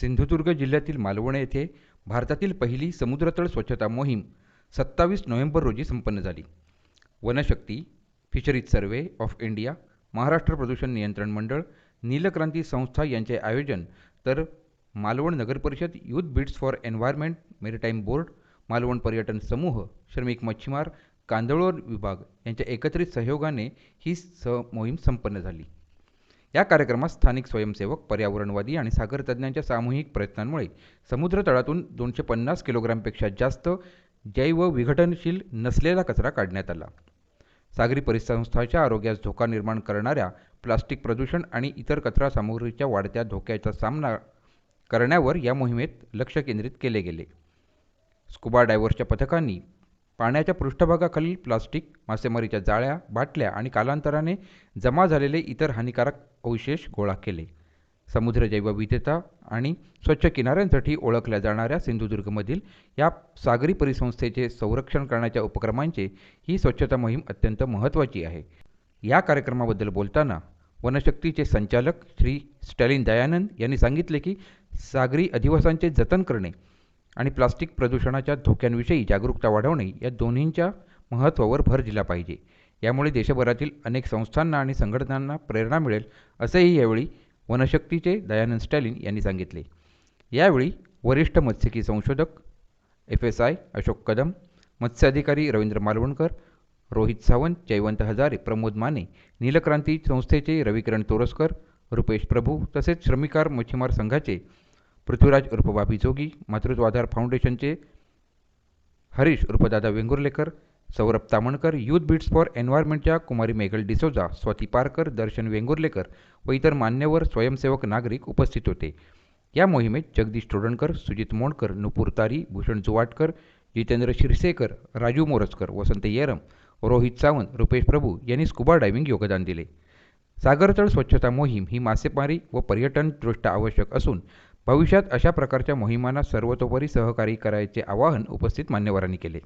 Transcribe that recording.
सिंधुदुर्ग जिल्ह्यातील मालवण येथे भारतातील पहिली समुद्रतळ स्वच्छता मोहीम सत्तावीस नोव्हेंबर रोजी संपन्न झाली. Vanashakti fisheries survey of India Maharashtra प्रदूषण नियंत्रण मंडळ नीलक्रांती संस्था यांचे आयोजन तर मालवण नगरपरिषद youth beats for environment maritime board Malvan पर्यटन समूह श्रमिक मच्छीमार कांदळोर विभाग यांच्या एकत्रित सहयोगाने ही स मोहीम संपन्न झाली. या कार्यक्रमात स्थानिक स्वयंसेवक पर्यावरणवादी आणि सागरतज्ज्ञांच्या सामूहिक प्रयत्नांमुळे समुद्र तळातून दोनशे पन्नास किलोग्रामपेक्षा जास्त जैव विघटनशील नसलेला कचरा काढण्यात आला. सागरी परिसंस्थांच्या आरोग्यास धोका निर्माण करणाऱ्या प्लास्टिक प्रदूषण आणि इतर कचरा सामग्रीच्या वाढत्या धोक्याचा सामना करण्यावर या मोहिमेत लक्ष केंद्रित केले गेले. स्कुबा डायव्हर्सच्या पथकांनी पाण्याच्या पृष्ठभागाखालील प्लास्टिक मासेमारीच्या जाळ्या बाटल्या आणि कालांतराने जमा झालेले इतर हानिकारक अवशेष गोळा केले. समुद्र जैवविविधता आणि स्वच्छ किनाऱ्यांसाठी ओळखल्या जाणाऱ्या सिंधुदुर्गमधील या सागरी परिसंस्थेचे संरक्षण करण्याच्या उपक्रमांचे ही स्वच्छता मोहीम अत्यंत महत्त्वाची आहे. या कार्यक्रमाबद्दल बोलताना वनशक्तीचे संचालक श्री स्टॅलिन दयानंद यांनी सांगितले की सागरी अधिवासांचे जतन करणे आणि प्लास्टिक प्रदूषणाच्या धोक्यांविषयी जागरूकता वाढवणे या दोन्हींच्या महत्त्वावर भर दिला पाहिजे. यामुळे देशभरातील अनेक संस्थांना आणि संघटनांना प्रेरणा मिळेल असेही यावेळी वनशक्तीचे दयानंद स्टॅलिन यांनी सांगितले. यावेळी वरिष्ठ मत्स्यिकी संशोधक F S I Ashok Kadam मत्स्य अधिकारी रवींद्र मालवणकर रोहित सावंत जयवंत हजारे प्रमोद माने नीलक्रांती संस्थेचे रविकिरण तोरसकर रुपेश प्रभू तसेच श्रमिकार मच्छीमार संघाचे पृथ्वीराज उर्फ बाबी जोगी मातृत्वाधार फाउंडेशनचे हरीश उर्फ Dada Vengurlekar Saurabh Tamankar youth beats for एन्व्हायरमेंटच्या कुमारी मेघल डिसोजा स्वाती पारकर दर्शन वेंगुर्लेकर व इतर मान्यवर स्वयंसेवक नागरिक उपस्थित होते. या मोहिमेत जगदीश तोडणकर सुजित मोंडकर नुपूर तारी भूषण जुवाटकर जितेंद्र शिरसेकर राजू मोरजकर वसंत येरम रोहित सावंत रुपेश प्रभू यांनी स्कुबा डायव्हिंग योगदान दिले. सागरतळ स्वच्छता मोहीम ही मासेमारी व पर्यटनदृष्ट्या आवश्यक असून भविष्यात अशा प्रकारच्या मोहिमांना सर्वतोपरी सहकार्य करायचे आवाहन उपस्थित मान्यवरांनी केले.